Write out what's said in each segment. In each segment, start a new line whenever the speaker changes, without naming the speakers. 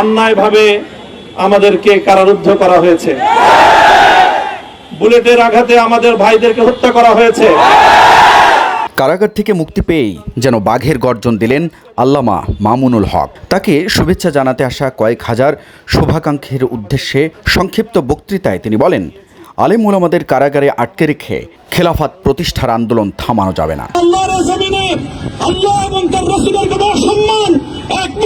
অন্যায়ভাবে আমাদেরকে কারারুদ্ধ করা হয়েছে। বুলেটের আঘাতে আমাদের ভাইদেরকে হত্যা করা হয়েছে।
কারাগার থেকে মুক্তি পেয়েই যেন বাঘের গর্জন দিলেন আল্লামা মামুনুল হক। তাকে শুভেচ্ছা জানাতে আসা কয়েক হাজার শুভাকাঙ্ক্ষীর উদ্দেশ্যে সংক্ষিপ্ত বক্তৃতায় তিনি বলেন আলেম ওলামাদের কারাগারে আটকে রেখে খেলাফাত প্রতিষ্ঠার আন্দোলন থামানো যাবে না।
আল্লাহ এবং তার রসুলের সম্মান এক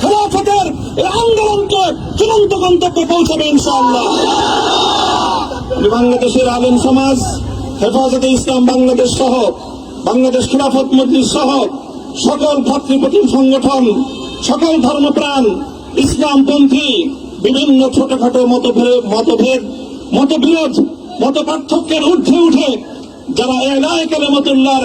খেলাফতের এই আন্দোলনকে চূড়ান্ত গন্তব্যে পৌঁছাবে ইনশাআল্লাহ। বাংলাদেশের আলেম সমাজ, হেফাজতে ইসলাম বাংলাদেশ সহ, বাংলাদেশ খিলাফত মজলিস সহ, সকল ভাতৃপ্রতিম সংগঠন, সকল ধর্মপ্রাণ, ইসলামপন্থী, বিভিন্ন ছোটখাটো মতভেদ মতভেদ, মতবিরোধ মত পার্থক্যের ঊর্ধ্বে উঠে যারা এলায় কালেমতুল্লাহর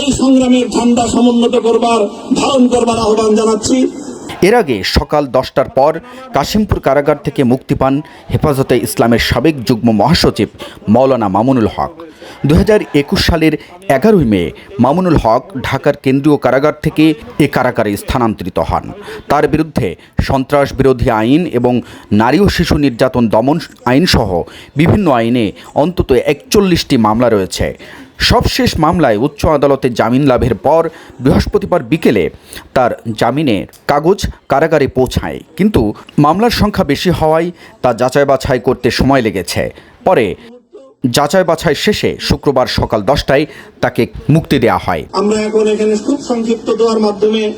এই সংগ্রামের ঝান্ডা সমুন্নত করবার, ধারণ করবার আহ্বান জানাচ্ছি।
এর আগে সকাল দশটার পর কাশিমপুর কারাগার থেকে মুক্তি পান হেফাজতে ইসলামের সাবেক যুগ্ম মহাসচিব মাওলানা মামুনুল হক। দু হাজার একুশ সালের এগারোই মে মামুনুল হক ঢাকার কেন্দ্রীয় কারাগার থেকে এ কারাগারে স্থানান্তরিত হন। তার বিরুদ্ধে সন্ত্রাস বিরোধী আইন এবং নারী ও শিশু নির্যাতন দমন আইনসহ বিভিন্ন আইনে অন্তত একচল্লিশটি মামলা রয়েছে। সবশেষ মামলায় উচ্চ আদালতে জামিন লাভের পর বৃহস্পতিবার বিকেলে তার জামিনের কাগজ কারাগারে পৌঁছায়। কিন্তু মামলার সংখ্যা বেশি হওয়ায় তা যাচাই বাছাই করতে সময় লেগেছে। পরে যাচাই বাছাই শেষে শুক্রবার সকাল দশটায় তাকে মুক্তি দেওয়া হয়।
আমরা এখন এখানে খুব সংক্ষিপ্ত দেওয়ার মাধ্যমে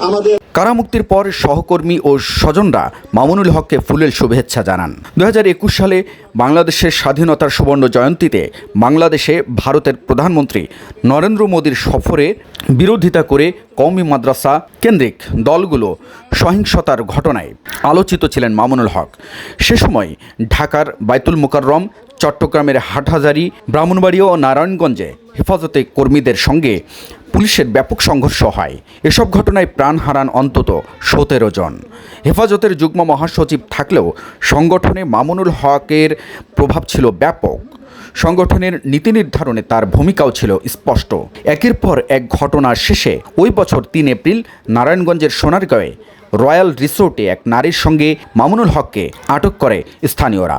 আমাদের
কারামুক্তির পর সহকর্মী ও স্বজনরা মামুনুল হককে ফুলের শুভেচ্ছা জানান। দু হাজার একুশ সালে বাংলাদেশের স্বাধীনতার সুবর্ণ জয়ন্তীতে বাংলাদেশে ভারতের প্রধানমন্ত্রী নরেন্দ্র মোদীর সফরে বিরোধিতা করে কওমি মাদ্রাসা কেন্দ্রিক দলগুলো সহিংসতার ঘটনায় আলোচিত ছিলেন মামুনুল হক। সে সময় ঢাকার বাইতুল মোকাররম চট্টগ্রামের হাটহাজারি, ব্রাহ্মণবাড়িয়া ও নারায়ণগঞ্জে হেফাজতে কর্মীদের সঙ্গে পুলিশের ব্যাপক সংঘর্ষ হয়। এসব ঘটনায় প্রাণ হারান অন্তত সতেরো জন। হেফাজতের যুগ্ম মহাসচিব থাকলেও সংগঠনে মামুনুল হকের প্রভাব ছিল ব্যাপক। সংগঠনের নীতি নির্ধারণে তার ভূমিকাও ছিল স্পষ্ট। একের পর এক ঘটনার শেষে ওই বছর তিন এপ্রিল নারায়ণগঞ্জের সোনারগাঁয়ে রয়্যাল রিসোর্টে এক নারীর সঙ্গে মামুনুল হককে আটক করে স্থানীয়রা।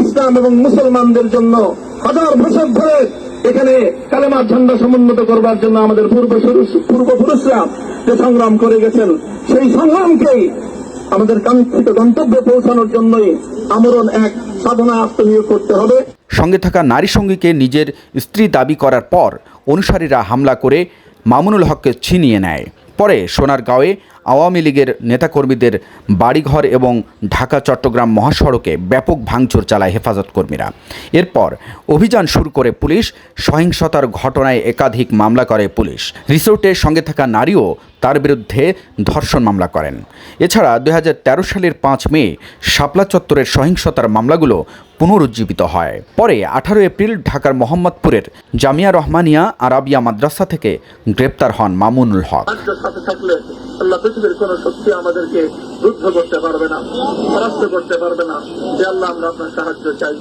ইসলাম এবং মুসলমানদের জন্য হাজার বছর ধরে এখানে কালেমার ঝন্ডা সমুন্নত করবার জন্য আমাদের পূর্বপুরুষ, পূর্বপুরুষরা যে সংগ্রাম করে গেছেন, সেই সংগ্রামকেই আমাদের কাঙ্ক্ষিত গন্তব্যে পৌঁছানোর জন্যই আমরণ এক সাধনা আত্মনিয়োগ করতে হবে।
সঙ্গে থাকা নারী সঙ্গীকে নিজের স্ত্রী দাবি করার পর অনুসারীরা হামলা করে মামুনুল হককে ছিনিয়ে নেয়। পরে সোনারগাঁওয়ে আওয়ামী লীগের নেতাকর্মীদের বাড়িঘর এবং ঢাকা, চট্টগ্রাম মহাসড়কে ব্যাপক ভাঙচুর চালায় হেফাজত কর্মীরা। এরপর অভিযান শুরু করে পুলিশ, সহিংসতার ঘটনায় একাধিক মামলা করে পুলিশ। রিসোর্টে সঙ্গে থাকা নারীও তার বিরুদ্ধে ধর্ষণ মামলা করেন। এছাড়া দু হাজার তেরো সালের পাঁচ মে শাপলা চত্বরের সহিংসতার মামলাগুলো পুনরুজ্জীবিত হয়। পরে আঠারো এপ্রিল ঢাকার মোহাম্মদপুরের জামিয়া রহমানিয়া আরাবিয়া মাদ্রাসা থেকে গ্রেপ্তার হন মামুনুল হক।
আল্লাহ
পৃথিবীর কোন শক্তি আমাদেরকে করতে পারবে না করতে পারবে না। আল্লাহ আমরা আপনার সাহায্য চাই।